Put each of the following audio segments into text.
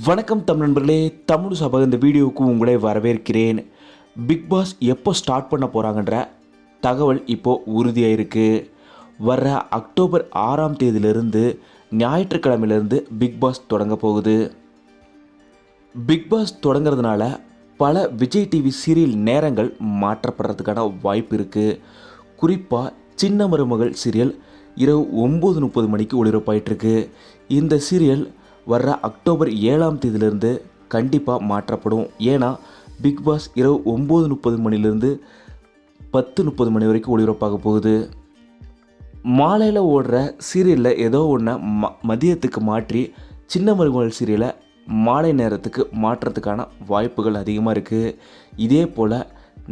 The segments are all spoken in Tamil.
வணக்கம் தமிழ் நண்பர்களே தமிழ் சபா இந்த வீடியோவுக்கு உங்களை வரவேற்கிறேன். பிக் பாஸ் எப்போ ஸ்டார்ட் பண்ண போகிறாங்கன்ற தகவல் இப்போது உறுதியாயிருக்கு. வர்ற அக்டோபர் ஆறாம் தேதியிலிருந்து ஞாயிற்றுக்கிழமையிலேருந்து பிக் பாஸ் தொடங்க போகுது. பிக் பாஸ் தொடங்குறதுனால பல விஜய் டிவி சீரியல் நேரங்கள் மாற்றப்படுறதுக்கான வாய்ப்பு இருக்குது குறிப்பாக சின்ன மருமகள் சீரியல் இரவு ஒம்பது முப்பது மணிக்கு ஒளிபரப்பாயிட்டிருக்கு. இந்த சீரியல் வர்ற அக்டோபர் ஏழாம் தேதியிலிருந்து கண்டிப்பாக மாற்றப்படும். ஏன்னா பிக் பாஸ் இரவு ஒம்பது முப்பது மணிலேருந்து பத்து முப்பது மணி வரைக்கும் ஒளிபரப்பாக போகுது. மாலையில் ஓடுற சீரியலில் ஏதோ ஒன்று ம மதியத்துக்கு மாற்றி சின்ன மருமகள் சீரியலை மாலை நேரத்துக்கு மாற்றுறதுக்கான வாய்ப்புகள் அதிகமாக இருக்குது இதே போல்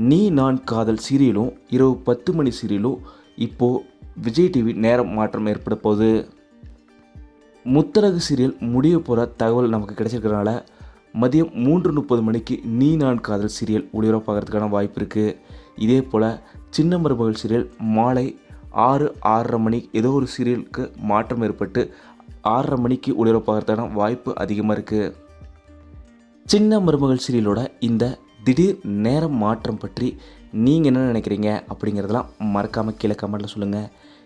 நீ நான் காதல் சீரியலும் இரவு பத்து மணி சீரியலும் இப்போது விஜய் டிவி நேரம் மாற்றம் ஏற்பட போகுது. முத்தரகு சீரியல் முடிய போகிற தகவல் நமக்கு கிடைச்சிருக்கிறனால மதியம் மூன்று முப்பது மணிக்கு நீ நான் காதல் சீரியல் ஒளிபரப்பாகிறதுக்கான வாய்ப்பு இருக்குது இதே போல் சின்ன மருமகள் சீரியல் மாலை ஆறு ஆறரை மணி ஏதோ ஒரு சீரியலுக்கு மாற்றம் ஏற்பட்டு ஆறரை மணிக்கு ஒளிபரப்பாகிறதுக்கான வாய்ப்பு அதிகமாக இருக்குது சின்ன மருமகள் சீரியலோட இந்த திடீர் நேரம் மாற்றம் பற்றி நீங்கள் என்ன நினைக்கிறீங்க அப்படிங்கிறதெல்லாம் மறக்காமல் கீழே கமெண்ட்டில் சொல்லுங்கள்